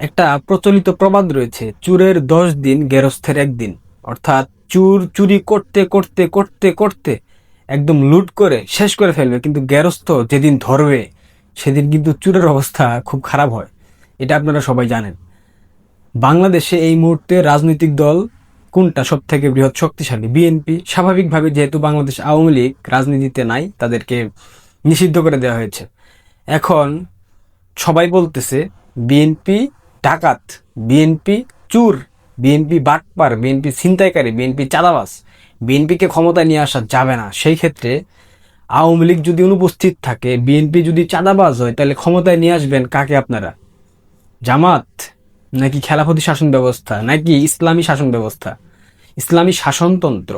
একটা প্রচলিত প্রবাদ রয়েছে, চুরের দশ দিন গেরস্থের একদিন। অর্থাৎ চুর চুরি করতে করতে করতে করতে একদম লুট করে শেষ করে ফেলবে, কিন্তু গেরস্থ যেদিন ধরবে, সেদিন কিন্তু চুরের অবস্থা খুব খারাপ হয়। এটা আপনারা সবাই জানেন। বাংলাদেশে এই মুহূর্তে রাজনৈতিক দল কোনটা সব থেকে বৃহৎ শক্তিশালী? বিএনপি, স্বাভাবিকভাবে যেহেতু বাংলাদেশ আওয়ামী লীগ রাজনীতিতে নাই, তাদেরকে নিষিদ্ধ করে দেওয়া হয়েছে। এখন সবাই বলতেছে, বিএনপি ডাকাত বিএনপি চুর বিএনপি বাটপার বিএনপি ছিনতাইকারী বিএনপি চাঁদাবাস বিএনপিকে ক্ষমতায় নিয়ে আসা যাবে না। সেই ক্ষেত্রে আওয়ামী লীগ যদি অনুপস্থিত থাকে বিএনপি যদি চাঁদাবাজ হয়, তাহলে ক্ষমতায় নিয়ে আসবেন কাকে আপনারা? জামাত? নাকি খেলাফতি শাসন ব্যবস্থা? নাকি ইসলামী শাসন ব্যবস্থা? ইসলামী শাসনতন্ত্র?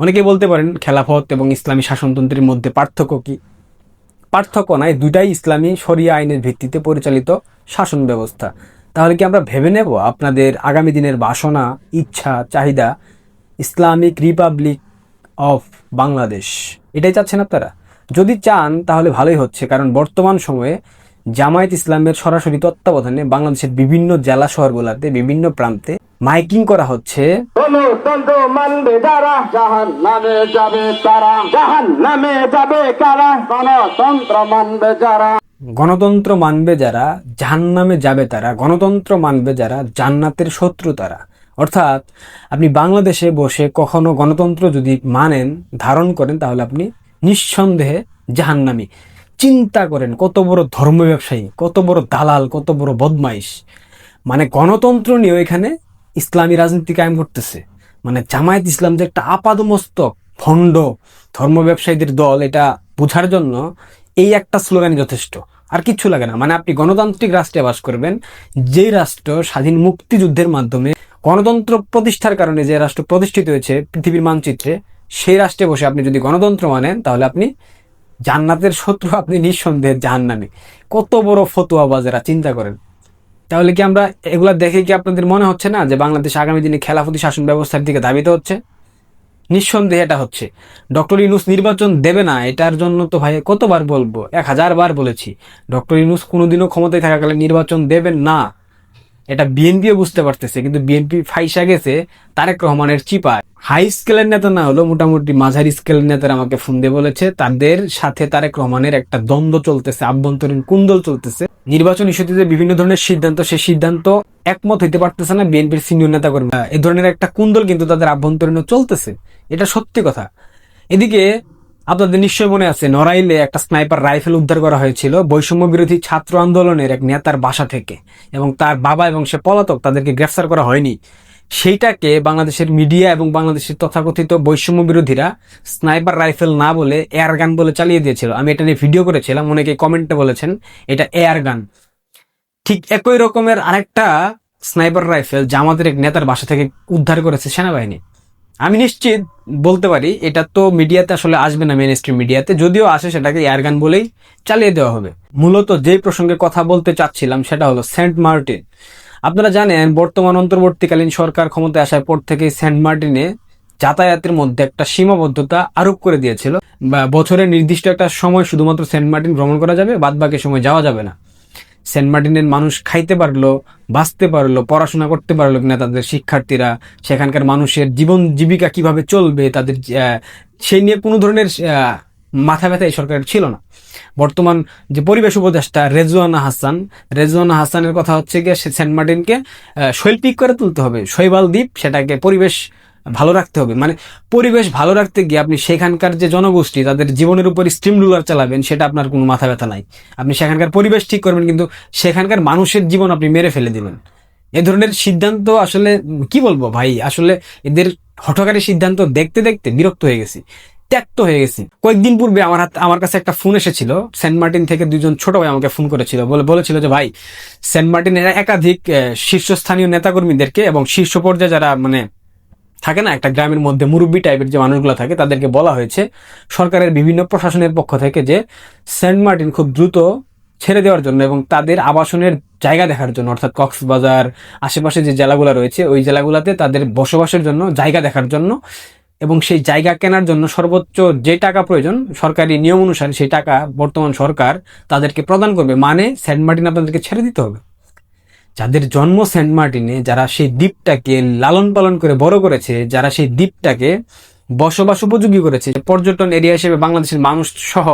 অনেকে বলতে পারেন খেলাফত এবং ইসলামী শাসনতন্ত্রের মধ্যে পার্থক্য কি? পার্থক্য নাই দুটাই ইসলামী শরিয়া আইনের ভিত্তিতে পরিচালিত শাসন ব্যবস্থা। তাহলে কি আমরা ভেবে নেব আপনাদের আগামী দিনের বাসনা, ইচ্ছা, চাহিদা? Islamic republic of Bangladesh. এটাই চাচ্ছেন আপনারা? যদি চান, তাহলে ভালোই হচ্ছে, কারণ বর্তমান সময়ে জামায়াত ইসলামের সরাসরি তত্ত্বাবধানে বাংলাদেশের বিভিন্ন জেলা শহরগুলোতে, বিভিন্ন প্রান্তে মাইকিং করা হচ্ছে। মানবে যাবে তারা। গণতন্ত্র মানবে যারা, জাহান্নামে যাবে তারা, গণতন্ত্র মানবে যারা, জান্নাতের শত্রু তারা। অর্থাৎ, আপনি বাংলাদেশে বসে কখনো গণতন্ত্র যদি মানেন, ধারণ করেন, তাহলে আপনি নিঃসন্দেহে জাহান্নামী। চিন্তা করেন, কত বড় ধর্ম ব্যবসায়ী, কত বড় দালাল, কত বড় বদমাইশ। মানে গণতন্ত্র নিয়ে এখানে ইসলামী রাজনীতি কায়েম করতেছে। মানে জামায়াত ইসলাম যে একটা আপাদমস্তক, ভণ্ড ধর্ম ব্যবসায়ীদের দল, এটা বোঝার জন্য এই একটা স্লোগানই যথেষ্ট। আর কিচ্ছু লাগে না। মানে আপনি গণতান্ত্রিক রাষ্ট্রে বাস করবেন, যেই রাষ্ট্র স্বাধীন মুক্তিযুদ্ধের মাধ্যমে গণতন্ত্র প্রতিষ্ঠার কারণে যে রাষ্ট্র প্রতিষ্ঠিত হয়েছে পৃথিবীর মানচিত্রে, সেই রাষ্ট্রে বসে আপনি যদি গণতন্ত্র মানেন, তাহলে আপনি জান্নাতের শত্রু, আপনি নিঃসন্দেহে জাহান্নামী। কত বড় ফতুয়া বাজেরা, চিন্তা করেন। তাহলে কি আমরা এগুলা দেখে কি আপনাদের মনে হচ্ছে না যে বাংলাদেশ আগামী দিনে খেলাফতি শাসন ব্যবস্থার দিকে ধাবিত হচ্ছে? নিঃসন্দেহে এটা হচ্ছে। ডক্টর ইনুস নির্বাচন দেবে না, এটার জন্য তো ভাই কতবার বলব? এক হাজার বার বলেছি। ডক্টর ইনুস কোনোদিনও ক্ষমতায় থাকাকালে নির্বাচন দেবেন না। এটা বিএনপিও বুঝতে পারতেছে, কিন্তু বিএনপি ফাইসা গেছে তারেক রহমানের চিপায়। হাই স্কেলের নেতা না হলো মোটামুটি মাঝারি স্কেলের নেতারা আমাকে ফোন দিয়ে বলেছে, তাদের সাথে তারেক রহমানের একটা দ্বন্দ্ব চলতেছে, আভ্যন্তরীণ কুন্দল চলতেছে। নির্বাচন ইস্যুতে বিভিন্ন ধরনের সিদ্ধান্ত, সেই সিদ্ধান্ত একমত হইতে পারতেছে না বিএনপির সিনিয়র নেতা কর্মী এ ধরনের একটা কুন্দল কিন্তু তাদের আভ্যন্তরীণ চলতেছে, এটা সত্যি কথা। এদিকে আপনাদের নিশ্চয় মনে আছে, নড়াইলে একটা স্নাইপার রাইফেল উদ্ধার করা হয়েছিল বৈষম্য বিরোধী ছাত্র আন্দোলনের এক নেতার বাসা থেকে। এবং তার বাবা এবং সে পলাতক তাদেরকে গ্রেফতার করা হয়নি। সেইটাকে বাংলাদেশের মিডিয়া এবং বাংলাদেশের তথাকথিত বৈষম্য বিরোধীরা স্নাইপার রাইফেল না বলে এয়ার গান বলে চালিয়ে দিয়েছিল। আমি এটা নিয়ে ভিডিও করেছিলাম, অনেকে কমেন্টে বলেছেন, এটা এয়ার গান। ঠিক একই রকমের আরেকটা স্নাইপার রাইফেল জামাতের এক নেতার বাসা থেকে উদ্ধার করেছে সেনাবাহিনী। আমি নিশ্চিত বলতে পারি, এটা তো মিডিয়াতে আসলে আসবে না মেন স্ট্রিম মিডিয়াতে, যদিও আসে সেটাকে এয়ারগান বলেই চালিয়ে দেওয়া হবে। মূলত যে প্রসঙ্গে কথা বলতে চাচ্ছিলাম সেটা হলো সেন্ট মার্টিন। আপনারা জানেন, বর্তমান অন্তর্বর্তীকালীন সরকার ক্ষমতায় আসার পর থেকে সেন্ট মার্টিনে যাতায়াতের মধ্যে একটা সীমাবদ্ধতা আরোপ করে দিয়েছিল। বা বছরের নির্দিষ্ট একটা সময় শুধুমাত্র সেন্ট মার্টিন ভ্রমণ করা যাবে বাদ বাকি সময় যাওয়া যাবে না। সেন্ট মার্টিনের মানুষ খাইতে পারল, বাঁচতে পারল, পড়াশোনা করতে পারল কিনা তাদের শিক্ষার্থীরা, সেখানকার মানুষের জীবন জীবিকা কীভাবে চলবে তাদের সেই নিয়ে কোনো ধরনের মাথা ব্যথা এই সরকারের ছিল না। বর্তমান যে পরিবেশ উপদেষ্টা রেজওয়ানা হাসান, রেজওয়ানা হাসানের কথা হচ্ছে গিয়ে সে সেন্ট মার্টিনকে শৈল্পিক করে তুলতে হবে। শৈবাল দ্বীপ সেটাকে পরিবেশ ভালো রাখতে হবে। মানে পরিবেশ ভালো রাখতে গিয়ে আপনি সেখানকার যে জনগোষ্ঠী, তাদের জীবনের উপর স্টিম রুলার চালাবেন, সেটা আপনার কোনো মাথা ব্যথা নাই। আপনি সেখানকার পরিবেশ ঠিক করবেন, কিন্তু সেখানকার মানুষের জীবন আপনি মেরে ফেলে দিবেন। এ ধরনের সিদ্ধান্ত আসলে, কি বলব ভাই? আসলে এদের হঠকারী সিদ্ধান্ত দেখতে দেখতে বিরক্ত হয়ে গেছি, ত্যাক্ত হয়ে গেছি। কয়েকদিন পূর্বে আমার হাত, আমার কাছে একটা ফোন এসেছিল সেন্ট মার্টিন থেকে দুজন ছোট ভাই আমাকে ফোন করেছিল। বলে, বলেছিল যে, ভাই সেন্ট মার্টিনের একাধিক শীর্ষস্থানীয় নেতাকর্মীদেরকে এবং শীর্ষ পর্যায়ে যারা মানে থাকে না? একটা গ্রামের মধ্যে মুরব্বী টাইপের যে মানুষগুলো থাকে, তাদেরকে বলা হয়েছে সরকারের বিভিন্ন প্রশাসনের পক্ষ থেকে যে সেন্ট মার্টিন খুব দ্রুত ছেড়ে দেওয়ার জন্য এবং তাদের আবাসনের জায়গা দেখার জন্য, অর্থাৎ কক্সবাজার, আশেপাশে যে জেলাগুলো রয়েছে, ওই জেলাগুলোতে তাদের বসবাসের জন্য জায়গা দেখার জন্য এবং সেই জায়গা কেনার জন্য সর্বোচ্চ যে টাকা প্রয়োজন, সরকারি নিয়ম অনুসারে সেই টাকা বর্তমান সরকার তাদেরকে প্রদান করবে। মানে সেন্ট মার্টিন আপনাদেরকে ছেড়ে দিতে হবে। যাদের জন্ম সেন্ট মার্টিনে, যারা সেই দ্বীপটাকে লালন পালন করে বড় করেছে, যারা সেই দ্বীপটাকে বসবাস উপযোগী করেছে পর্যটন এরিয়া হিসেবে বাংলাদেশের মানুষ সহ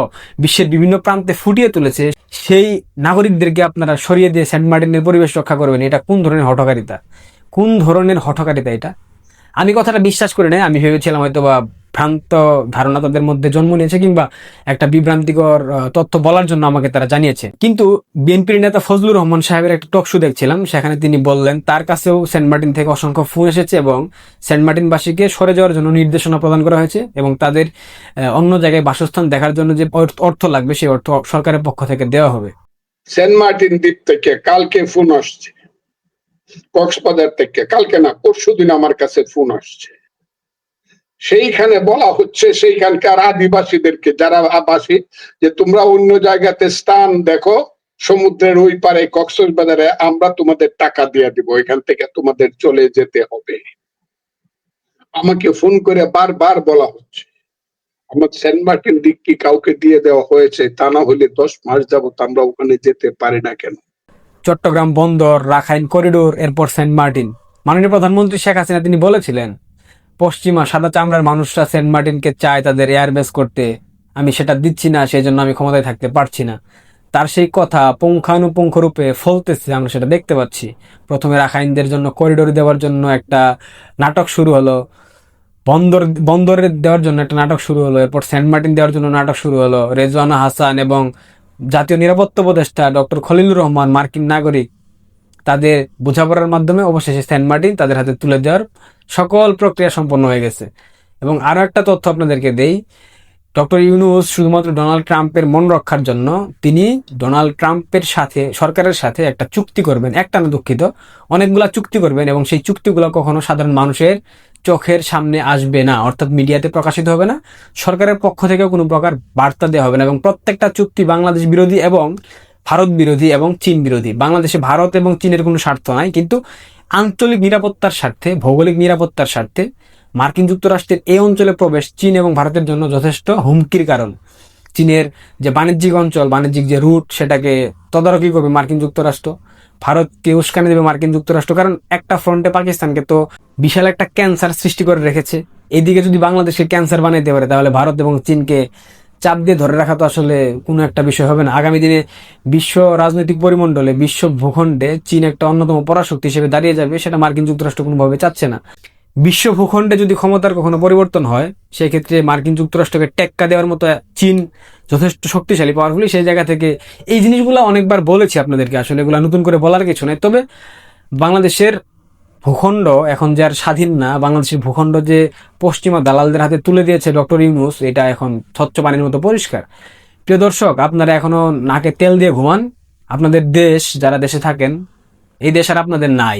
বিশ্বের বিভিন্ন প্রান্তে ফুটিয়ে তুলেছে, সেই নাগরিকদেরকে আপনারা সরিয়ে দিয়ে সেন্ট মার্টিনের পরিবেশ রক্ষা করবেন। এটা কোন ধরনের হঠকারিতা? কোন ধরনের হঠকারিতা এটা? আমি কথাটা বিশ্বাস করি নাই, আমি ভেবেছিলাম হয়তো বা ভ্রান্ত ধারণা তাদের মধ্যে জন্ম নিয়েছে কিংবা একটা বিভ্রান্তিকর তথ্য বলার জন্য আমাকে তারা জানিয়েছে। কিন্তু বিএনপির নেতা ফজলুর রহমান সাহেবের একটা টকশো দেখছিলাম, সেখানে তিনি বললেন, তার কাছেও সেন্ট মার্টিন থেকে অসংখ্য ফোন এসেছে এবং সেন্ট মার্টিনবাসীকে সরে যাওয়ার জন্য নির্দেশনা প্রদান করা হয়েছে এবং তাদের অন্য জায়গায় বাসস্থান দেখার জন্য যে অর্থ লাগবে, সেই অর্থ সরকারের পক্ষ থেকে দেওয়া হবে। সেন্ট মার্টিন দ্বীপ থেকে কালকে ফোন আসছে। কক্সবাজার থেকে, কালকে না, পরশু দিন আমার কাছে ফোন আসছে। সেইখানে বলা হচ্ছে সেইখানকার আদিবাসীদেরকে, যারা আবাসী, যে তোমরা অন্য জায়গাতে স্থান দেখো, সমুদ্রের ওই পারে কক্সবাজারে, আমরা তোমাদের টাকা দিয়ে দিব, এখান থেকে তোমাদের চলে যেতে হবে। আমাকে ফোন করে বারবার বলা হচ্ছে, আমার সেন্ট মার্টিন দিক কি কাউকে দিয়ে দেওয়া হয়েছে, তা না হলে দশ মাস যাবত আমরা ওখানে যেতে পারি না কেন? চট্টগ্রাম বন্দর, রাখাইন করিডোর, এরপর সেন্ট মার্টিন। মাননীয় প্রধানমন্ত্রী শেখ হাসিনা, তিনি বলেছিলেন পশ্চিমা সাদা চামড়ার মানুষরা সেন্ট মার্টিনকে চায় তাদের এয়ারবেস করতে। আমি সেটা দিচ্ছি না সেই জন্য আমি ক্ষমতায় থাকতে পারছি না। তার সেই কথা পুঙ্খানুপুঙ্খ রূপে ফলতেছে, আমরা সেটা দেখতে পাচ্ছি। প্রথমে রাখাইনদের জন্য করিডোর দেওয়ার জন্য একটা নাটক শুরু হলো। বন্দর বন্দরে দেওয়ার জন্য একটা নাটক শুরু হলো। এরপর সেন্ট মার্টিন দেওয়ার জন্য নাটক শুরু হলো। রেজওয়ানা হাসান এবং জাতীয় নিরাপত্তা উপদেষ্টা ডক্টর খলিলুর রহমান মার্কিন নাগরিক তাদের বোঝাপড়ার মাধ্যমে অবশেষে সেন্ট মার্টিন তাদের হাতে তুলে দেওয়ার সকল প্রক্রিয়া সম্পন্ন হয়ে গেছে। এবং আরও একটা তথ্য আপনাদেরকে দেই, ডক্টর ইউনুস শুধুমাত্র ডোনাল্ড ট্রাম্পের মন রক্ষার জন্য তিনি ডোনাল্ড ট্রাম্পের সাথে, সরকারের সাথে একটা চুক্তি করবেন একটা না দুঃখিত, অনেকগুলা চুক্তি করবেন এবং সেই চুক্তিগুলো কখনো সাধারণ মানুষের চোখের সামনে আসবে না, অর্থাৎ মিডিয়াতে প্রকাশিত হবে না, সরকারের পক্ষ থেকে কোনো প্রকার বার্তা দেওয়া হবে না এবং প্রত্যেকটা চুক্তি বাংলাদেশ বিরোধী এবং ভারত বিরোধী এবং চীন বিরোধী। বাংলাদেশে ভারত এবং চীনের কোনো স্বার্থ নাই, কিন্তু আঞ্চলিক নিরাপত্তার স্বার্থে, ভৌগোলিক নিরাপত্তার স্বার্থে মার্কিন যুক্তরাষ্ট্রের এই অঞ্চলে প্রবেশ চীন এবং ভারতের জন্য যথেষ্ট হুমকির কারণ। চীনের যে বাণিজ্যিক অঞ্চল, বাণিজ্যিক যে রুট, সেটাকে তদারকি করবে মার্কিন যুক্তরাষ্ট্র। ভারতকে উস্কানি দেবে মার্কিন যুক্তরাষ্ট্র? কারণ একটা ফ্রন্টে পাকিস্তানকে তো বিশাল একটা ক্যান্সার সৃষ্টি করে রেখেছে। এদিকে যদি বাংলাদেশকে ক্যান্সার বানাইতে পারে, তাহলে ভারত এবং চীনকে চাপ দিয়ে ধরে রাখা তো আসলে কোনো একটা বিষয় হবে না। আগামী দিনে বিশ্ব রাজনৈতিক পরিমণ্ডলে, বিশ্ব ভূখণ্ডে চীন একটা অন্যতম পরাশক্তি হিসেবে দাঁড়িয়ে যাবে, সেটা মার্কিন যুক্তরাষ্ট্র কোনোভাবে চাচ্ছে না। বিশ্ব ভূখণ্ডে যদি ক্ষমতার কখনো পরিবর্তন হয়, সেক্ষেত্রে মার্কিন যুক্তরাষ্ট্রকে টেক্কা দেওয়ার মতো চীন যথেষ্ট শক্তিশালী পাওয়ারফুলি সেই জায়গা থেকে এই জিনিসগুলো অনেকবার বলেছি আপনাদেরকে, আসলে এগুলো নতুন করে বলার কিছু নেই। তবে বাংলাদেশের ভূখণ্ড, এখন যে আর স্বাধীন না বাংলাদেশের ভূখণ্ড যে পশ্চিমা দালালদের হাতে তুলে দিয়েছে ডক্টর ইউনুস, এটা এখন স্বচ্ছ পানির মতো পরিষ্কার। প্রিয় দর্শক, আপনারা এখনও নাকে তেল দিয়ে ঘুমান। আপনাদের দেশ, যারা দেশে থাকেন, এই দেশ আর আপনাদের নাই।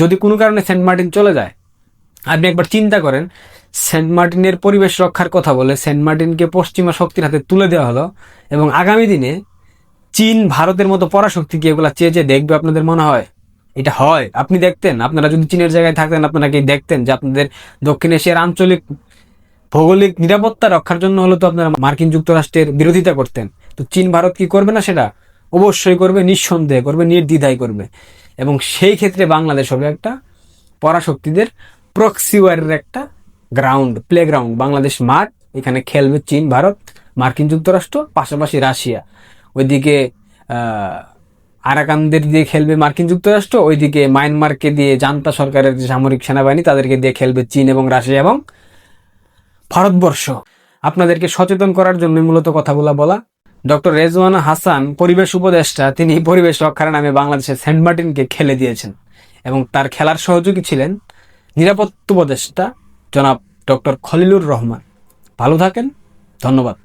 যদি কোনো কারণে সেন্ট মার্টিন চলে যায়, আপনি একবার চিন্তা করেন, সেন্ট মার্টিনের পরিবেশ রক্ষার কথা বলে সেন্ট মার্টিনকে পশ্চিমা শক্তির হাতে তুলে দেওয়া হলো এবং আগামী দিনে চীন, ভারতের মতো পরাশক্তি এগুলা চেয়ে চেয়ে দেখবে, আপনাদের মনে হয়? এটা হয়। আপনি দেখতেন, আপনারা যদি চীনের জায়গায় থাকতেন, আপনারা কি দেখতেন যে আপনাদের দক্ষিণ এশিয়ার আঞ্চলিক ভৌগোলিক নিরাপত্তা রক্ষার জন্য হলো তো আপনারা মার্কিন যুক্তরাষ্ট্রের বিরোধিতা করতেন। তো চীন, ভারত কি করবে না সেটা? অবশ্যই করবে, নিঃসন্দেহে করবে, নির্দ্বিধায় করবে। এবং সেই ক্ষেত্রে বাংলাদেশ হবে একটা পরাশক্তিদের প্রক্সিওয়ারের একটা গ্রাউন্ড প্লেগ্রাউন্ড বাংলাদেশ মাঠ, এখানে খেলবে চীন, ভারত, মার্কিন যুক্তরাষ্ট্র, পাশাপাশি রাশিয়া। ওইদিকে আরাকানদের দিয়ে খেলবে মার্কিন যুক্তরাষ্ট্র, ওইদিকে মায়ানমারকে দিয়ে জান্তা সরকারের যে সামরিক সেনাবাহিনী, তাদেরকে দিয়ে খেলবে চীন এবং রাশিয়া এবং ভারতবর্ষ। আপনাদেরকে সচেতন করার জন্য মূলত কথাগুলো বলা। ডক্টর রেজওয়ান হাসান, পরিবেশ উপদেষ্টা, তিনি পরিবেশ রক্ষার নামে বাংলাদেশের সেন্ট মার্টিনকে খেলে দিয়েছেন এবং তার খেলার সহযোগী ছিলেন নিরাপত্তা উপদেষ্টা জনাব ডক্টর খলিলুর রহমান। ভালো থাকেন, ধন্যবাদ।